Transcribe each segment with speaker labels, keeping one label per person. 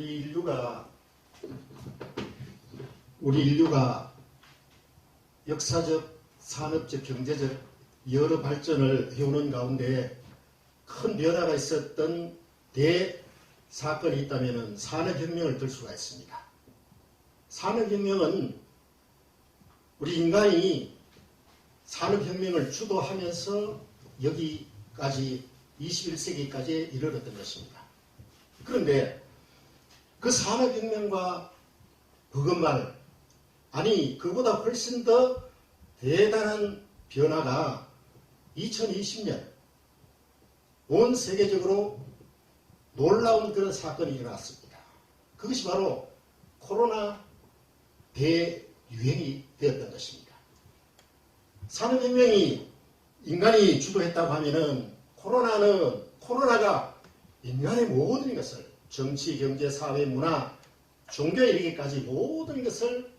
Speaker 1: 우리 인류가 우리 인류가 역사적, 산업적, 경제적 여러 발전을 해오는 가운데 큰 변화가 있었던 대사건이 있다면 산업혁명을 들 수가 있습니다. 산업혁명은 우리 인간이 산업혁명을 주도하면서 여기까지 21세기까지 이르렀던 것입니다. 그런데 그 산업혁명과 그것만 아니 그보다 훨씬 더 대단한 변화가 2020년 온 세계적으로 놀라운 그런 사건이 일어났습니다. 그것이 바로 코로나 대유행이 되었던 것입니다. 산업혁명이 인간이 주도했다고 하면은 코로나는 코로나가 인간의 모든 것을 정치, 경제, 사회, 문화, 종교에 이르기까지 모든 것을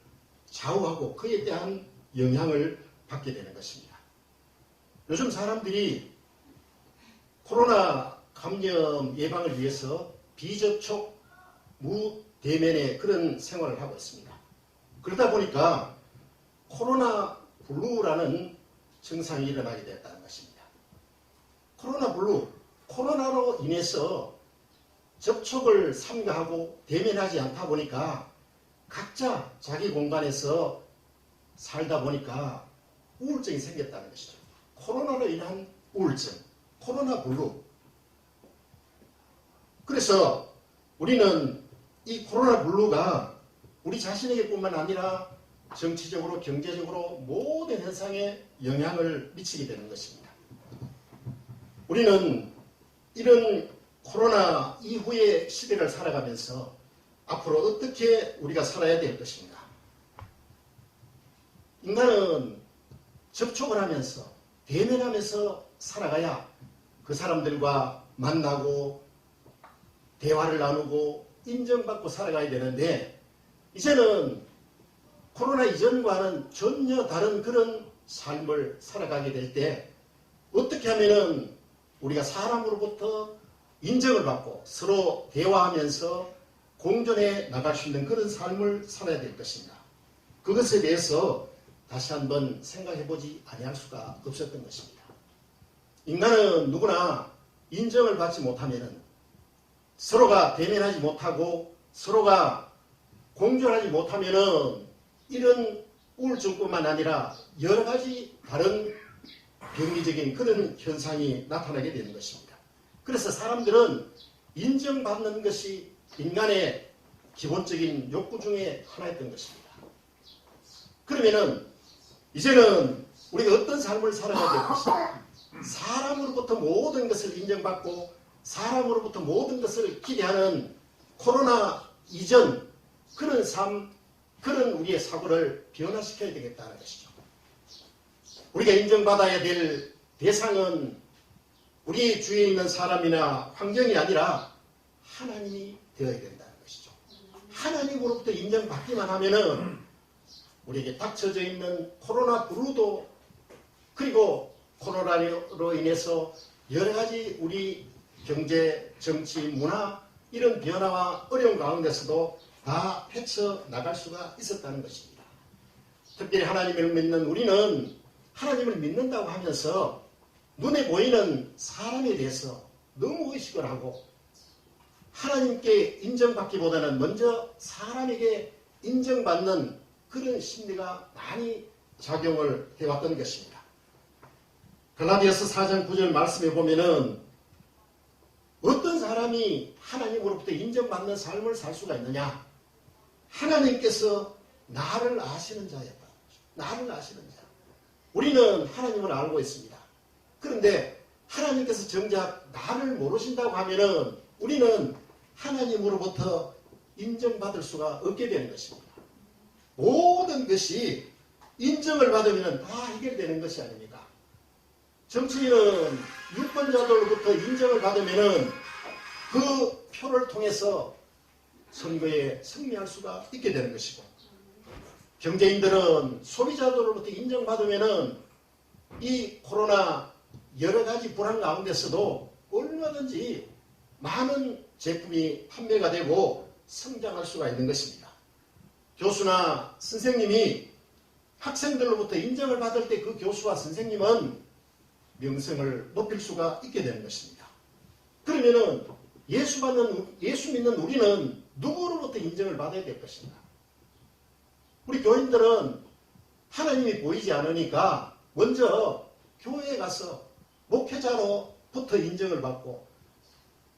Speaker 1: 좌우하고 그에 대한 영향을 받게 되는 것입니다. 요즘 사람들이 코로나 감염 예방을 위해서 비접촉 무대면의 그런 생활을 하고 있습니다. 그러다 보니까 코로나 블루라는 증상이 일어나게 됐다는 것입니다. 코로나 블루, 코로나로 인해서 접촉을 삼가하고 대면하지 않다 보니까 각자 자기 공간에서 살다 보니까 우울증이 생겼다는 것이죠. 코로나로 인한 우울증, 코로나 블루. 그래서 우리는 이 코로나 블루가 우리 자신에게뿐만 아니라 정치적으로, 경제적으로 모든 현상에 영향을 미치게 되는 것입니다. 우리는 이런 코로나 이후의 시대를 살아가면서 앞으로 어떻게 우리가 살아야 될 것인가? 인간은 접촉을 하면서 대면하면서 살아가야 그 사람들과 만나고 대화를 나누고 인정받고 살아가야 되는데 이제는 코로나 이전과는 전혀 다른 그런 삶을 살아가게 될 때 어떻게 하면은 우리가 사람으로부터 인정을 받고 서로 대화하면서 공존해 나갈 수 있는 그런 삶을 살아야 될 것인가. 그것에 대해서 다시 한번 생각해 보지 아니할 수가 없었던 것입니다. 인간은 누구나 인정을 받지 못하면 서로가 대면하지 못하고 서로가 공존하지 못하면 이런 우울증뿐만 아니라 여러 가지 다른 병리적인 그런 현상이 나타나게 되는 것입니다. 그래서 사람들은 인정받는 것이 인간의 기본적인 욕구 중에 하나였던 것입니다. 그러면은 이제는 우리가 어떤 삶을 살아가야 될 것인가? 사람으로부터 모든 것을 인정받고 사람으로부터 모든 것을 기대하는 코로나 이전 그런 삶, 그런 우리의 사고를 변화시켜야 되겠다는 것이죠. 우리가 인정받아야 될 대상은 우리 주위에 있는 사람이나 환경이 아니라 하나님이 되어야 된다는 것이죠. 하나님으로부터 인정받기만 하면은 우리에게 닥쳐져 있는 코로나 블루도 그리고 코로나로 인해서 여러 가지 우리 경제, 정치, 문화 이런 변화와 어려운 가운데서도 다 헤쳐 나갈 수가 있었다는 것입니다. 특별히 하나님을 믿는 우리는 하나님을 믿는다고 하면서 눈에 보이는 사람에 대해서 너무 의식을 하고 하나님께 인정받기보다는 먼저 사람에게 인정받는 그런 심리가 많이 작용을 해왔던 것입니다. 갈라디아서 4장 9절 말씀에 보면은 어떤 사람이 하나님으로부터 인정받는 삶을 살 수가 있느냐? 하나님께서 나를 아시는 자였다. 나를 아시는 자. 우리는 하나님을 알고 있습니다. 그런데 하나님께서 정작 나를 모르신다고 하면은 우리는 하나님으로부터 인정받을 수가 없게 되는 것입니다. 모든 것이 인정을 받으면 다 해결되는 것이 아닙니까? 정치인은 유권자들로부터 인정을 받으면 그 표를 통해서 선거에 승리할 수가 있게 되는 것이고 경제인들은 소비자들로부터 인정받으면 이 코로나 여러 가지 불안 가운데서도 얼마든지 많은 제품이 판매가 되고 성장할 수가 있는 것입니다. 교수나 선생님이 학생들로부터 인정을 받을 때 그 교수와 선생님은 명성을 높일 수가 있게 되는 것입니다. 그러면은 예수 받는 예수 믿는 우리는 누구로부터 인정을 받아야 될 것인가? 우리 교인들은 하나님이 보이지 않으니까 먼저 교회에 가서 목회자로부터 인정을 받고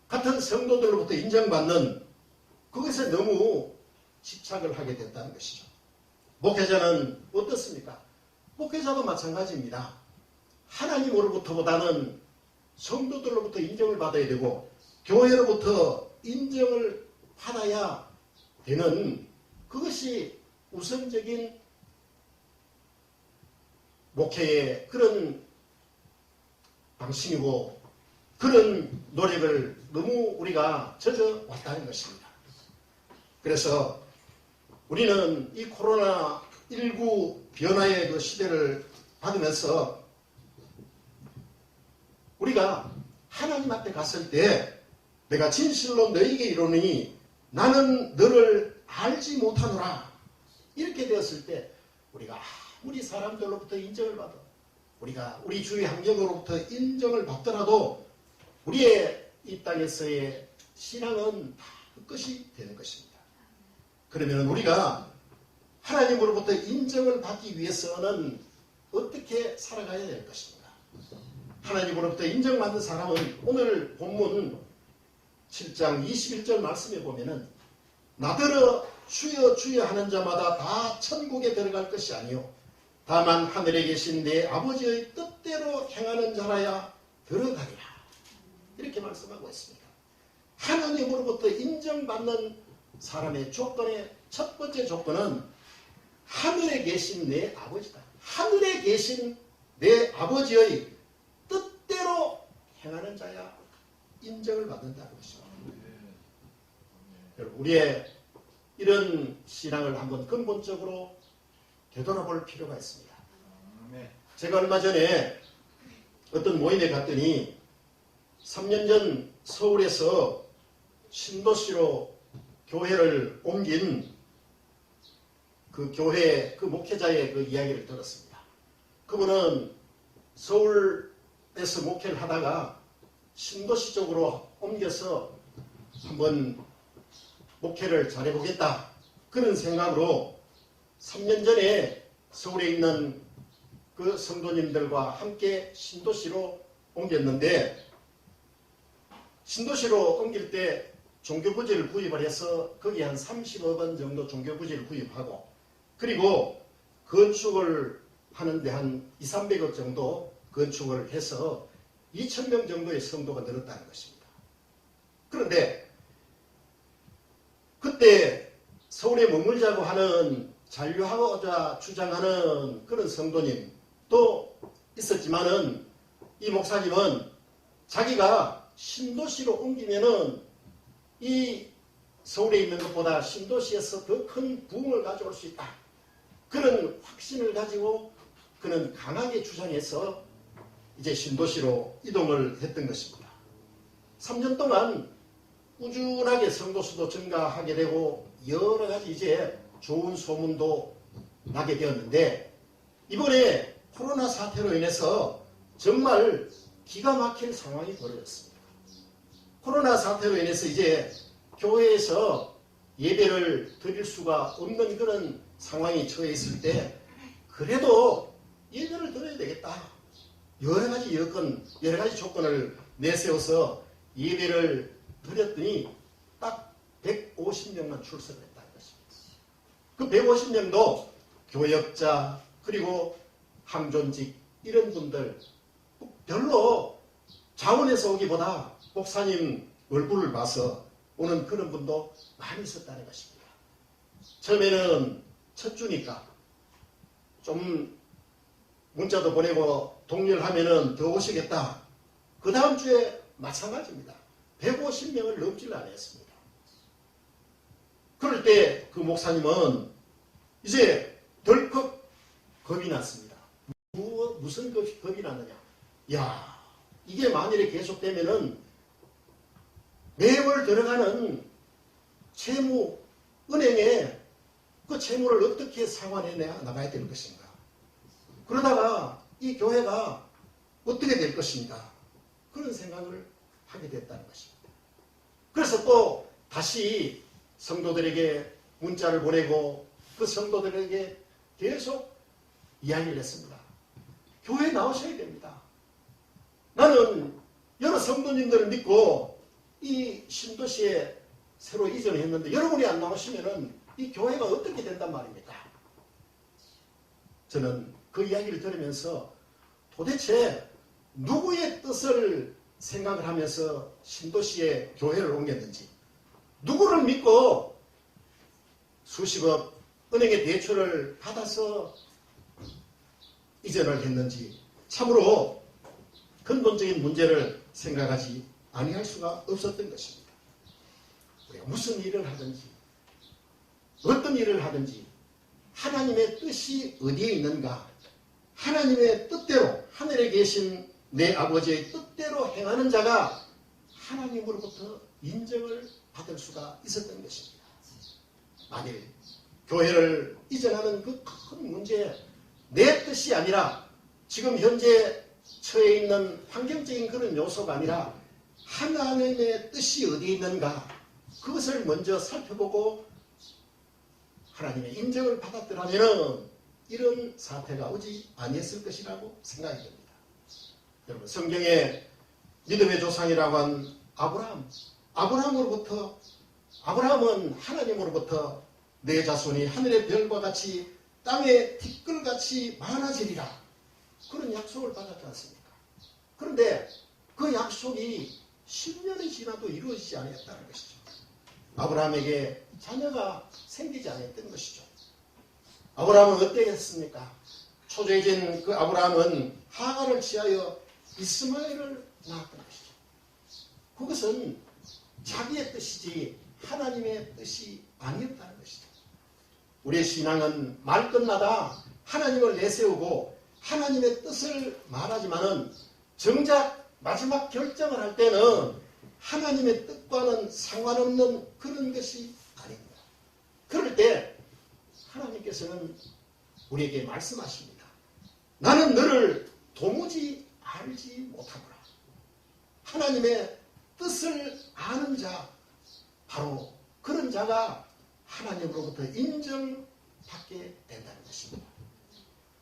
Speaker 1: 같은 성도들로부터 인정받는 그것에 너무 집착을 하게 됐다는 것이죠. 목회자는 어떻습니까? 목회자도 마찬가지입니다. 하나님으로부터보다는 성도들로부터 인정을 받아야 되고 교회로부터 인정을 받아야 되는 그것이 우선적인 목회의 그런 방식이고 그런 노력을 너무 우리가 젖어 왔다는 것입니다. 그래서 우리는 이 코로나19 변화의 그 시대를 받으면서 우리가 하나님 앞에 갔을 때 내가 진실로 너에게 이르노니 나는 너를 알지 못하노라 이렇게 되었을 때 우리가 아무리 사람들로부터 인정을 받아 우리가 우리 주위 환경으로부터 인정을 받더라도 우리의 이 땅에서의 신앙은 다 끝이 되는 것입니다. 그러면 우리가 하나님으로부터 인정을 받기 위해서는 어떻게 살아가야 될 것입니까? 하나님으로부터 인정받는 사람은 오늘 본문 7장 21절 말씀에 보면은 나더러 주여 주여 하는 자마다 다 천국에 들어갈 것이 아니요 다만 하늘에 계신 내 아버지의 뜻대로 행하는 자라야 들어가리라 이렇게 말씀하고 있습니다. 하나님으로부터 인정받는 사람의 조건의 첫 번째 조건은 하늘에 계신 내 아버지다. 하늘에 계신 내 아버지의 뜻대로 행하는 자야 인정을 받는다는. 여러분, 우리의 이런 신앙을 한번 근본적으로 되돌아볼 필요가 있습니다. 제가 얼마 전에 어떤 모임에 갔더니 3년 전 서울에서 신도시로 교회를 옮긴 그 교회 그 목회자의 그 이야기를 들었습니다. 그분은 서울에서 목회를 하다가 신도시 쪽으로 옮겨서 한번 목회를 잘해보겠다. 그런 생각으로 3년 전에 서울에 있는 그 성도님들과 함께 신도시로 옮겼는데 신도시로 옮길 때 종교부지를 구입을 해서 거기 한 30억 원 정도 종교부지를 구입하고 그리고 건축을 하는데 한 2, 300억 정도 건축을 해서 2,000명 정도의 성도가 늘었다는 것입니다. 그런데 그때 서울에 머물자고 하는 잔류하고자 주장하는 그런 성도님도 있었지만은 이 목사님은 자기가 신도시로 옮기면은 이 서울에 있는 것보다 신도시에서 더 큰 부흥을 가져올 수 있다. 그런 확신을 가지고 그는 강하게 주장해서 이제 신도시로 이동을 했던 것입니다. 3년 동안 꾸준하게 성도수도 증가하게 되고 여러 가지 이제 좋은 소문도 나게 되었는데 이번에 코로나 사태로 인해서 정말 기가 막힐 상황이 벌어졌습니다. 코로나 사태로 인해서 이제 교회에서 예배를 드릴 수가 없는 그런 상황이 처해 있을 때 그래도 예배를 드려야 되겠다. 여러 가지 여건, 여러 가지 조건을 내세워서 예배를 드렸더니 딱 150명만 출석을 것입니다. 그 150명도 교역자 그리고 항존직 이런 분들 별로 자원에서 오기보다 목사님 얼굴을 봐서 오는 그런 분도 많이 있었다는 것입니다. 처음에는 첫 주니까 좀 문자도 보내고 동료하면은 더 오시겠다. 그 다음 주에 마찬가지입니다. 150명을 넘질 않았습니다. 그럴 때 그 목사님은 이제 덜컥 겁이 났습니다. 무, 무슨 겁이, 겁이 났느냐? 야, 이게 만일에 계속되면은 매월 들어가는 채무, 은행에 그 채무를 어떻게 상환해 나가야 될 것인가. 그러다가 이 교회가 어떻게 될 것인가. 그런 생각을 하게 됐다는 것입니다. 그래서 또 다시 성도들에게 문자를 보내고 그 성도들에게 계속 이야기를 했습니다. 교회에 나오셔야 됩니다. 나는 여러 성도님들을 믿고 이 신도시에 새로 이전했는데 여러분이 안 나오시면은 이 교회가 어떻게 된단 말입니까? 저는 그 이야기를 들으면서 도대체 누구의 뜻을 생각을 하면서 신도시에 교회를 옮겼는지 누구를 믿고 수십억 은행의 대출을 받아서 이전을 했는지 참으로 근본적인 문제를 생각하지 아니할 수가 없었던 것입니다. 우리가 무슨 일을 하든지 어떤 일을 하든지 하나님의 뜻이 어디에 있는가 하나님의 뜻대로 하늘에 계신 내 아버지의 뜻대로 행하는 자가 하나님으로부터 인정을 받을 수가 있었던 것입니다. 만일 교회를 이전하는 그 큰 문제 내 뜻이 아니라 지금 현재 처해 있는 환경적인 그런 요소가 아니라 하나님의 뜻이 어디 있는가 그것을 먼저 살펴보고 하나님의 인정을 받았더라면 이런 사태가 오지 아니했을 것이라고 생각이 됩니다. 여러분 성경에 믿음의 조상이라고 한 아브라함 아브라함으로부터 아브라함은 하나님으로부터 내 자손이 하늘의 별과 같이 땅의 티끌같이 많아지리라 그런 약속을 받았지 않습니까? 그런데 그 약속이 10년이 지나도 이루어지지 않았다는 것이죠. 아브라함에게 자녀가 생기지 않았던 것이죠. 아브라함은 어떻게 했습니까? 초조해진 그 아브라함은 하가를 취하여 이스마엘을 낳았던 것이죠. 그것은 자기의 뜻이지 하나님의 뜻이 아니었다는 것이죠. 우리의 신앙은 말끝마다 하나님을 내세우고 하나님의 뜻을 말하지만은 정작 마지막 결정을 할 때는 하나님의 뜻과는 상관없는 그런 것이 아닙니다. 그럴 때 하나님께서는 우리에게 말씀하십니다. 나는 너를 도무지 알지 못하노라. 하나님의 뜻을 아는 자, 바로 그런 자가 하나님으로부터 인정받게 된다는 것입니다.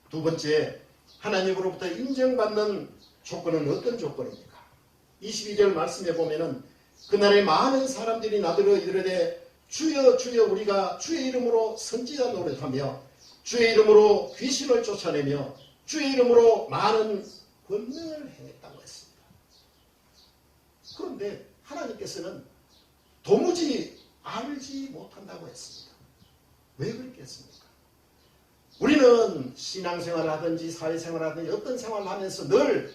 Speaker 1: 두 번째, 하나님으로부터 인정받는 조건은 어떤 조건입니까? 22절 말씀에 보면은 그날에 많은 사람들이 나들어 이르되 주여 주여 우리가 주의 이름으로 선지자 노릇하며 주의 이름으로 귀신을 쫓아내며 주의 이름으로 많은 권능을 했습니다. 그런데 하나님께서는 도무지 알지 못한다고 했습니다. 왜 그랬겠습니까? 우리는 신앙생활을 하든지 사회생활을 하든지 어떤 생활을 하면서 늘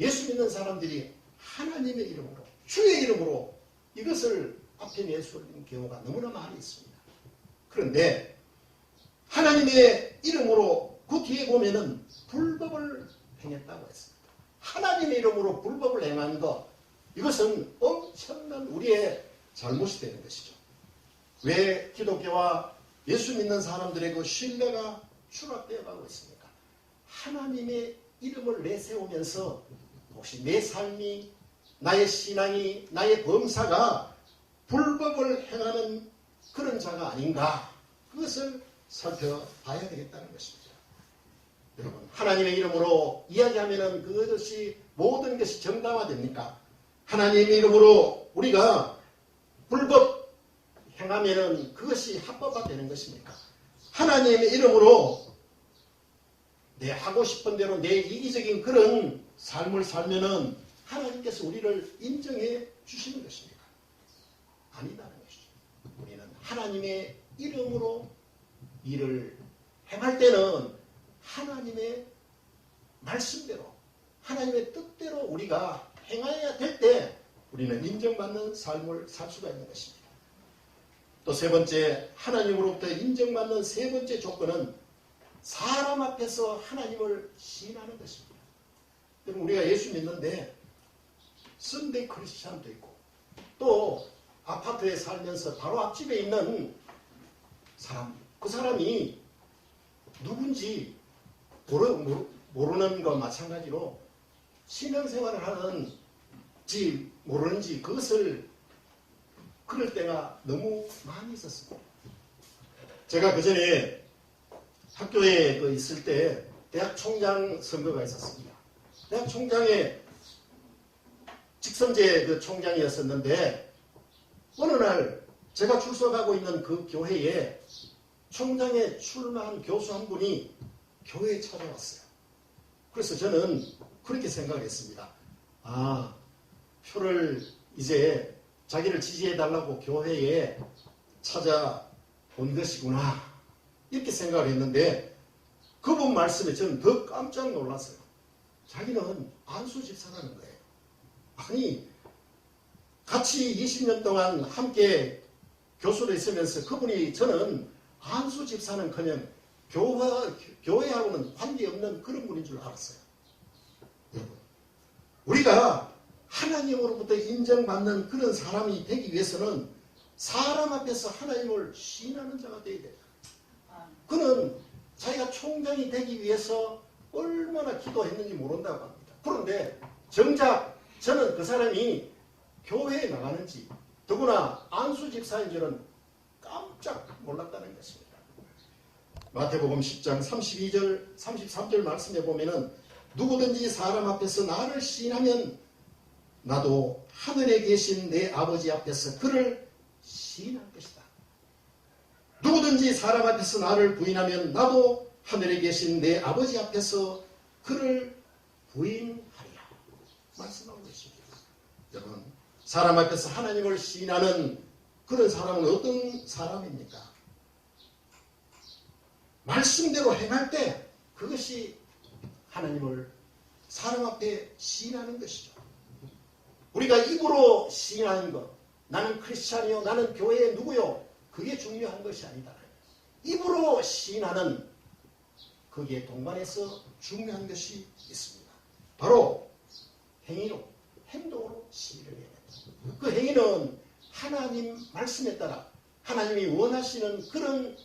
Speaker 1: 예수 믿는 사람들이 하나님의 이름으로 주의 이름으로 이것을 앞에 내세우는 경우가 너무나 많이 있습니다. 그런데 하나님의 이름으로 그 뒤에 보면은 불법을 행했다고 했습니다. 하나님의 이름으로 불법을 행한 것 이것은 엄청난 우리의 잘못이 되는 것이죠. 왜 기독교와 예수 믿는 사람들의 그 신뢰가 추락되어 가고 있습니까? 하나님의 이름을 내세우면서 혹시 내 삶이 나의 신앙이 나의 범사가 불법을 행하는 그런 자가 아닌가 그것을 살펴봐야 되겠다는 것입니다. 여러분 하나님의 이름으로 이야기하면 그것이 모든 것이 정당화됩니까? 하나님의 이름으로 우리가 불법 행하면 그것이 합법화 되는 것입니까? 하나님의 이름으로 내 하고 싶은 대로 내 이기적인 그런 삶을 살면은 하나님께서 우리를 인정해 주시는 것입니까? 아니다는 것이죠. 우리는 하나님의 이름으로 일을 행할 때는 하나님의 말씀대로 하나님의 뜻대로 우리가 행해야 될 때 우리는 인정받는 삶을 살 수가 있는 것입니다. 또 세 번째 하나님으로부터 인정받는 세 번째 조건은 사람 앞에서 하나님을 시인하는 것입니다. 여러분 우리가 예수 믿는데 선대 크리스찬도 있고 또 아파트에 살면서 바로 앞집에 있는 사람, 그 사람이 누군지 모르, 모르는 것 마찬가지로 신앙생활을 하는지 모르는지 그것을 그럴 때가 너무 많이 있었습니다. 제가 그 전에 학교에 그 있을 때 대학 총장 선거가 있었습니다. 대학 총장에 직선제 그 총장이었었는데 어느 날 제가 출석하고 있는 그 교회에 총장에 출마한 교수 한 분이 교회에 찾아왔어요. 그래서 저는 그렇게 생각했습니다. 아, 표를 이제 자기를 지지해달라고 교회에 찾아온 것이구나. 이렇게 생각을 했는데 그분 말씀에 저는 더 깜짝 놀랐어요. 자기는 안수 집사라는 거예요. 아니, 같이 20년 동안 함께 교수로 있으면서 그분이 저는 안수 집사는 그냥 교회, 교회하고는 관계없는 그런 분인 줄 알았어요. 우리가 하나님으로부터 인정받는 그런 사람이 되기 위해서는 사람 앞에서 하나님을 시인하는 자가 되어야 돼요. 그는 자기가 총장이 되기 위해서 얼마나 기도했는지 모른다고 합니다. 그런데 정작 저는 그 사람이 교회에 나가는지 더구나 안수 집사인 줄은 깜짝 놀랐다는 것입니다. 마태복음 10장 32절 33절 말씀에 보면은 누구든지 사람 앞에서 나를 시인하면 나도 하늘에 계신 내 아버지 앞에서 그를 시인할 것이다. 누구든지 사람 앞에서 나를 부인하면 나도 하늘에 계신 내 아버지 앞에서 그를 부인하리라. 말씀하고 계십니다. 여러분, 사람 앞에서 하나님을 시인하는 그런 사람은 어떤 사람입니까? 말씀대로 행할 때 그것이 하나님을 사람 앞에 시인하는 것이죠. 우리가 입으로 시인하는 것, 나는 크리스찬이요, 나는 교회의 누구요, 그게 중요한 것이 아니다. 입으로 시인하는 거기에 동반해서 중요한 것이 있습니다. 바로 행위로, 행동으로 시인을 해야 됩니다. 그 행위는 하나님 말씀에 따라 하나님이 원하시는 그런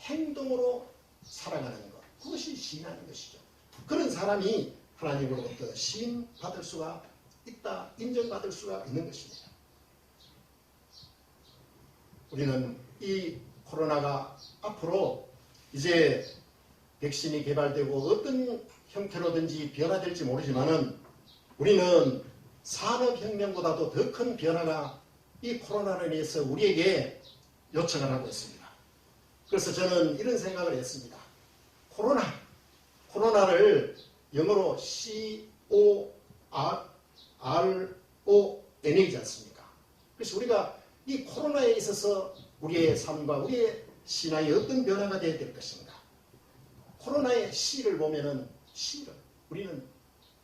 Speaker 1: 행동으로 살아가는 것. 그것이 시인하는 것이죠. 그런 사람이 하나님으로부터 시인 받을 수가 있다, 인정받을 수가 있는 것입니다. 우리는 이 코로나가 앞으로 이제 백신이 개발되고 어떤 형태로든지 변화될지 모르지만은 우리는 산업혁명보다도 더 큰 변화가 이 코로나로 인해서 우리에게 요청을 하고 있습니다. 그래서 저는 이런 생각을 했습니다. 코로나, 코로나를 영어로 C-O-R-R-O-N이지 않습니까? 그래서 우리가 이 코로나에 있어서 우리의 삶과 우리의 신앙이 어떤 변화가 되어야 될 것인가? 코로나의 C를 보면은 C를 우리는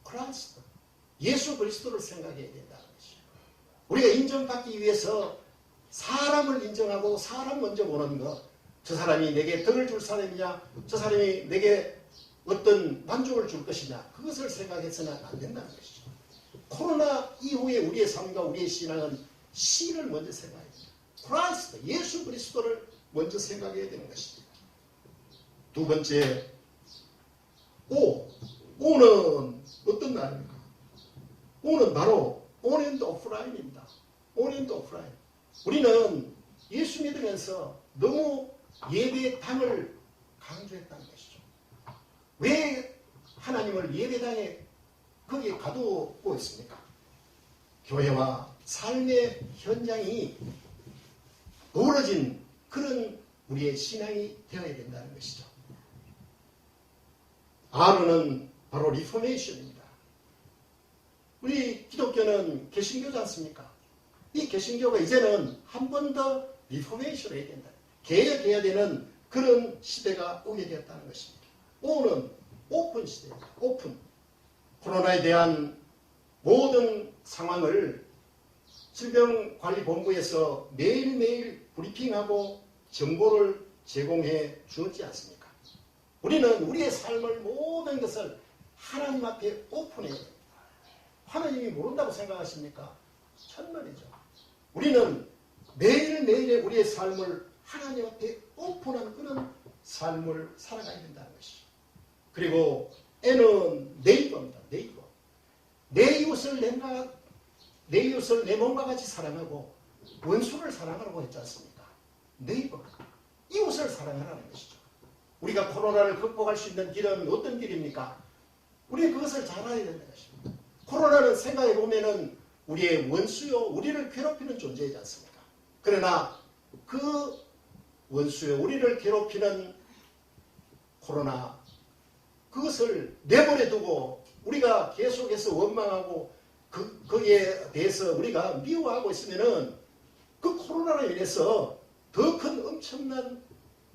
Speaker 1: 크라이스트, 예수 그리스도를 생각해야 된다는 것이죠. 우리가 인정받기 위해서 사람을 인정하고 사람 먼저 보는 것. 저 사람이 내게 덕을 줄 사람이냐, 저 사람이 내게 어떤 만족을 줄 것이냐, 그것을 생각해서는 안 된다는 것이죠. 코로나 이후에 우리의 삶과 우리의 신앙은 C를 먼저 생각해야 됩니다. 크라이스트, 예수 그리스도를 먼저 생각해야 되는 것입니다. 두 번째, 오. 오는 어떤 날입니까? 오는 바로 offline입니다. on and offline. 우리는 예수 믿으면서 너무 예배당을 강조했다는 것이죠. 왜 하나님을 예배당에 거기에 가두고 있습니까? 교회와 삶의 현장이 어우러진 그런 우리의 신앙이 되어야 된다는 것이죠. R는 바로 리포메이션입니다. 우리 기독교는 개신교지 않습니까? 이 개신교가 이제는 한 번 더 리포메이션을 해야 된다. 개혁해야 되는 그런 시대가 오게 되었다는 것입니다. 오는 오픈 시대입니다. 오픈. 코로나에 대한 모든 상황을 질병관리본부에서 매일매일 브리핑하고 정보를 제공해 주었지 않습니까? 우리는 우리의 삶을 모든 것을 하나님 앞에 오픈해야 됩니다. 하나님이 모른다고 생각하십니까? 천만이죠. 우리는 매일매일의 우리의 삶을 하나님 앞에 오픈한 그런 삶을 살아가야 된다는 것이죠. 그리고 N은 네이버입니다. 네이버. 내 이웃을 내가 내 이웃을 내 몸과 같이 사랑하고 원수를 사랑하라고 했지 않습니까? 네이버. 이웃을 사랑하라는 것이죠. 우리가 코로나를 극복할 수 있는 길은 어떤 길입니까? 우리는 그것을 잘 알아야 된다는 것입니다. 코로나는 생각해 보면은 우리의 원수요, 우리를 괴롭히는 존재이지 않습니까? 그러나 그 원수요, 우리를 괴롭히는 코로나 그것을 내버려 두고 우리가 계속해서 원망하고 그, 거기에 대해서 우리가 미워하고 있으면은 그 코로나로 인해서 더 큰 엄청난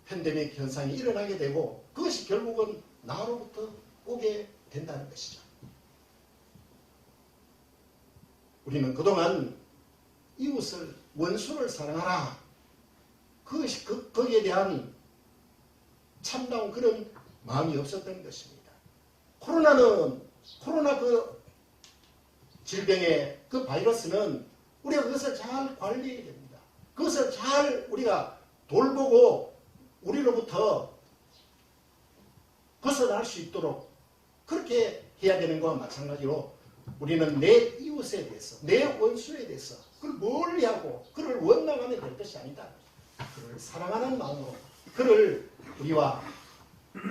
Speaker 1: 팬데믹 현상이 일어나게 되고 그것이 결국은 나로부터 오게 된다는 것이죠. 우리는 그동안 이웃을 원수를 사랑하라. 그것이 그, 거기에 대한 참다운 그런 마음이 없었던 것입니다. 코로나는 코로나 그 질병의 그 바이러스는 우리가 그것을 잘 관리해야 됩니다. 그것을 잘 우리가 돌보고 우리로부터 벗어날 수 있도록 그렇게 해야 되는 것과 마찬가지로 우리는 내 이웃에 대해서 내 원수에 대해서 그를 멀리하고 그를 원망하면 될 것이 아니다. 그를 사랑하는 마음으로 그를 우리와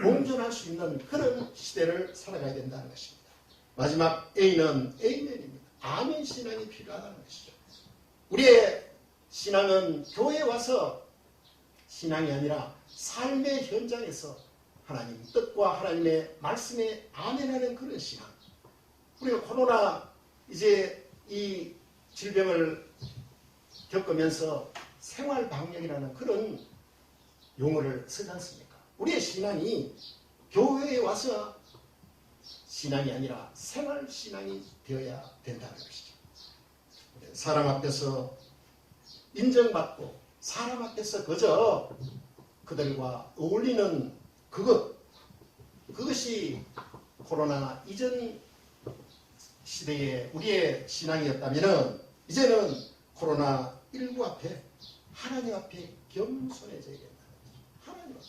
Speaker 1: 공존할 수 있는 그런 시대를 살아가야 된다는 것입니다. 마지막 A는 A면입니다. 아멘 신앙이 필요하다는 것이죠. 우리의 신앙은 교회에 와서 신앙이 아니라 삶의 현장에서 하나님 뜻과 하나님의 말씀에 아멘하는 그런 신앙. 우리가 코로나 이제 이 질병을 겪으면서 생활 방역이라는 그런 용어를 쓰지 않습니까? 우리의 신앙이 교회에 와서 신앙이 아니라 생활 신앙이 되어야 된다는 것이죠. 사람 앞에서 인정받고 사람 앞에서 그저 그들과 어울리는 그것 그것이 코로나 이전 시대의 우리의 신앙이었다면 이제는 코로나 19 앞에 하나님 앞에 겸손해져야 된다는 거죠. 하나님 앞에.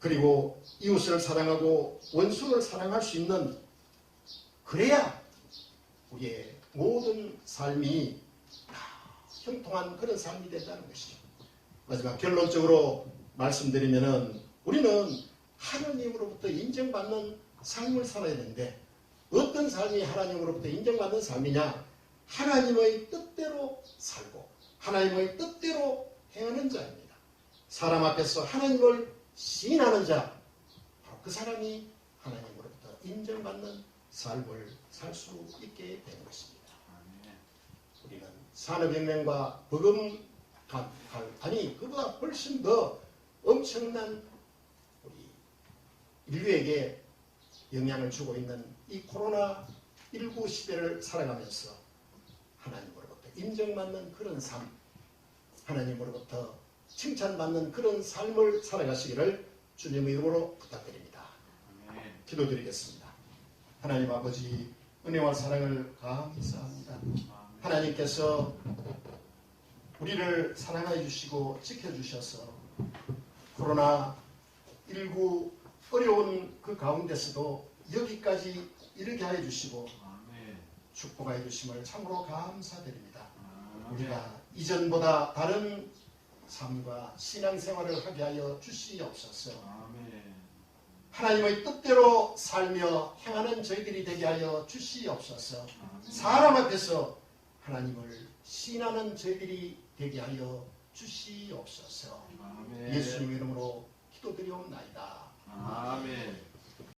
Speaker 1: 그리고 이웃을 사랑하고 원수를 사랑할 수 있는 그래야 우리의 모든 삶이 다 형통한 그런 삶이 된다는 것이죠. 마지막 결론적으로 말씀드리면은 우리는 하나님으로부터 인정받는 삶을 살아야 되는데 어떤 삶이 하나님으로부터 인정받는 삶이냐? 하나님의 뜻대로 살고 하나님의 뜻대로 행하는 자입니다. 사람 앞에서 하나님을 시인하는 자, 바로 그 사람이 하나님으로부터 인정받는 삶을 살 수 있게 되는 것입니다. 우리는 산업혁명과 버금갈 아니 그보다 훨씬 더 엄청난 우리 인류에게 영향을 주고 있는 이 코로나 19 시대를 살아가면서 하나님으로부터 인정받는 그런 삶, 하나님으로부터 칭찬받는 그런 삶을 살아가시기를 주님의 이름으로 부탁드립니다. 기도드리겠습니다. 하나님 아버지 은혜와 사랑을 감사합니다. 하나님께서 우리를 사랑하여 주시고 지켜주셔서 코로나 19 어려운 그 가운데서도 여기까지 이르게 하여 주시고 축복하여 주심을 참으로 감사드립니다. 우리가 이전보다 다른 삶과 신앙생활을 하게 하여 주시옵소서. 하나님의 뜻대로 살며 행하는 저희들이 되게 하여 주시옵소서. 사람 앞에서 하나님을 신하는 저희들이 되게 하여 주시옵소서. 예수님 이름으로 기도드리옵나이다.
Speaker 2: 아멘.